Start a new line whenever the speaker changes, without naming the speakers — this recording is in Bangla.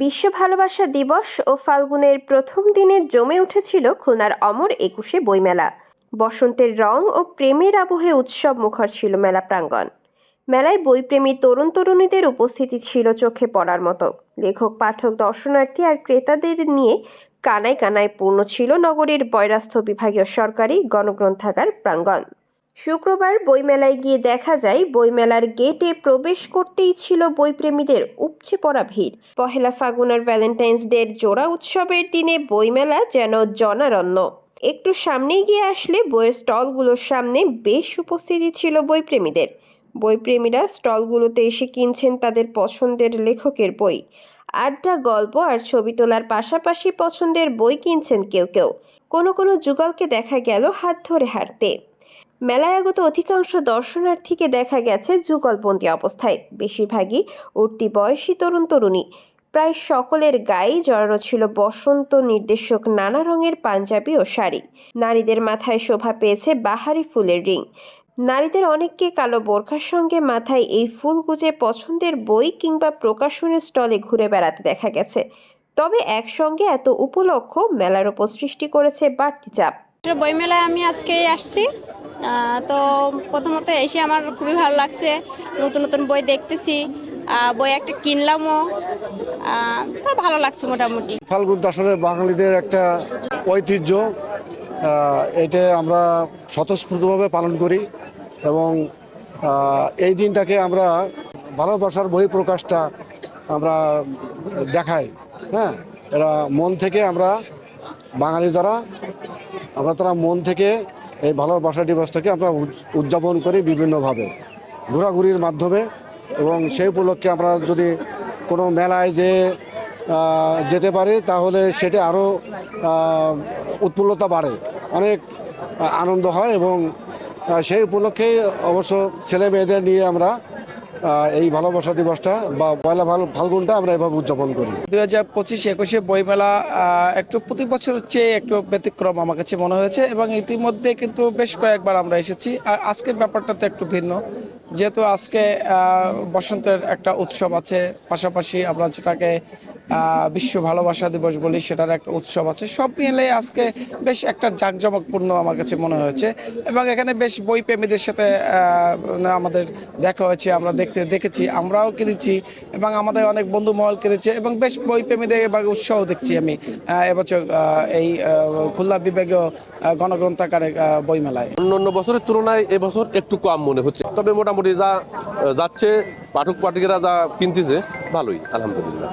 বিশ্ব ভালোবাসা দিবস ও ফাল্গুনের প্রথম দিনে জমে উঠেছিল খুলনার অমর একুশে বইমেলা। বসন্তের রং ও প্রেমের আবহে উৎসব মুখর ছিল মেলা প্রাঙ্গণ। মেলায় বইপ্রেমী তরুণ তরুণীদের উপস্থিতি ছিল চোখে পড়ার মতো। লেখক, পাঠক, দর্শনার্থী আর ক্রেতাদের নিয়ে কানায় কানায় পূর্ণ ছিল নগরীর বয়রাস্থ বিভাগীয় সরকারি গণগ্রন্থাগার প্রাঙ্গণ। শুক্রবার বইমেলায় গিয়ে দেখা যায়, বইমেলার গেটে প্রবেশ করতেই ছিল বইপ্রেমীদের উপচে পড়া ভিড়। পহেলা ফাগুন আর ভ্যালেন্টাইন্স ডের জোড়া উৎসবের দিনে বইমেলা যেন জনারণ্য। একটু সামনে গিয়ে আসলে বইয়ের স্টলগুলোর সামনে বেশ উপস্থিতি ছিল বইপ্রেমীদের। বইপ্রেমীরা স্টলগুলোতে এসে কিনছেন তাদের পছন্দের লেখকের বই। আড্ডা, গল্প আর ছবি তোলার পাশাপাশি পছন্দের বই কিনছেন কেউ কেউ। কোনো কোনো যুগলকে দেখা গেল হাত ধরে হাঁটতে। মেলায় আগত অধিকাংশ দর্শনার্থীকে দেখা গেছে যুগলবন্দি অবস্থায়। বেশিরভাগই উঠতি বয়সী তরুণ তরুণী। প্রায় সকলের গায়েই জড়ানো ছিল বসন্ত নির্দেশক নানা রঙের পাঞ্জাবি ও শাড়ি। নারীদের মাথায় শোভা পেয়েছে বাহারি ফুলের রিং। নারীদের অনেককে কালো বোরখার সঙ্গে মাথায় এই ফুল গুজে পছন্দের বই কিংবা প্রকাশনের স্টলে ঘুরে বেড়াতে দেখা গেছে। তবে একসঙ্গে এত উপলক্ষ মেলার ওপর সৃষ্টি করেছে বাড়তি চাপ।
বইমেলায় আমি আজকে আসছি। তো প্রথমত এসে আমার খুবই ভালো লাগছে। নতুন নতুন বই দেখতেছি। বই একটা কিনলামও। তো ভালো লাগছে মোটামুটি।
ফাল্গুন আসলে বাঙালিদের একটা ঐতিহ্য। এটা আমরা স্বতঃস্ফূর্তভাবে পালন করি এবং এই দিনটাকে আমরা ভালোবাসার বই প্রকাশটা আমরা দেখাই। হ্যাঁ এটা মন থেকে আমরা বাঙালি যারা আমরা তারা মন থেকে এই ভালোবাসা দিবসটাকে আমরা উদযাপন করি বিভিন্নভাবে। ঘোরাঘুরির মাধ্যমে এবং সেই উপলক্ষে আমরা যদি কোনো মেলায় যে যেতে পারি তাহলে সেটা আরও উৎফুল্লতা বাড়ে, অনেক আনন্দ হয় এবং সেই উপলক্ষে অবশ্য ছেলে মেয়েদের নিয়ে আমরা এই ভালোবাসা দিবসটা বা পয়লা ভালো ফাল্গুনটা আমরা এভাবে উদযাপন করি।
দুই হাজার পঁচিশ একুশে বইমেলা একটু প্রতি বছর চেয়ে একটু ব্যতিক্রম আমার কাছে মনে হয়েছে এবং ইতিমধ্যে কিন্তু বেশ কয়েকবার আমরা এসেছি। আর আজকের ব্যাপারটা তো একটু ভিন্ন। যেহেতু আজকে বসন্তের একটা উৎসব আছে পাশাপাশি আমরা যেটাকে বিশ্ব ভালোবাসা দিবস বলি সেটার একটা উৎসব আছে। সব মিলে আজকে বেশ একটা জাঁকজমকপূর্ণ আমার কাছে মনে হয়েছে। এবং এখানে বেশ বই প্রেমীদের সাথে আমাদের দেখা হয়েছে আমরা দেখতে দেখেছি আমরাও কিনেছি এবং আমাদের অনেক বন্ধু মহল কিনেছে এবং বেশ বই প্রেমীদের এবার উৎসাহ দেখছি আমি এবছর এই খুলনা বিভাগীয় আহ, গণগ্রন্থাগারে বইমেলায়।
অন্য অন্য বছরের তুলনায় এবছর একটু কম মনে হচ্ছে। তবে মোটামুটি যা যাচ্ছে পাঠক পাঠিকেরা যা কিনতেছে ভালোই আলহামদুলিল্লাহ।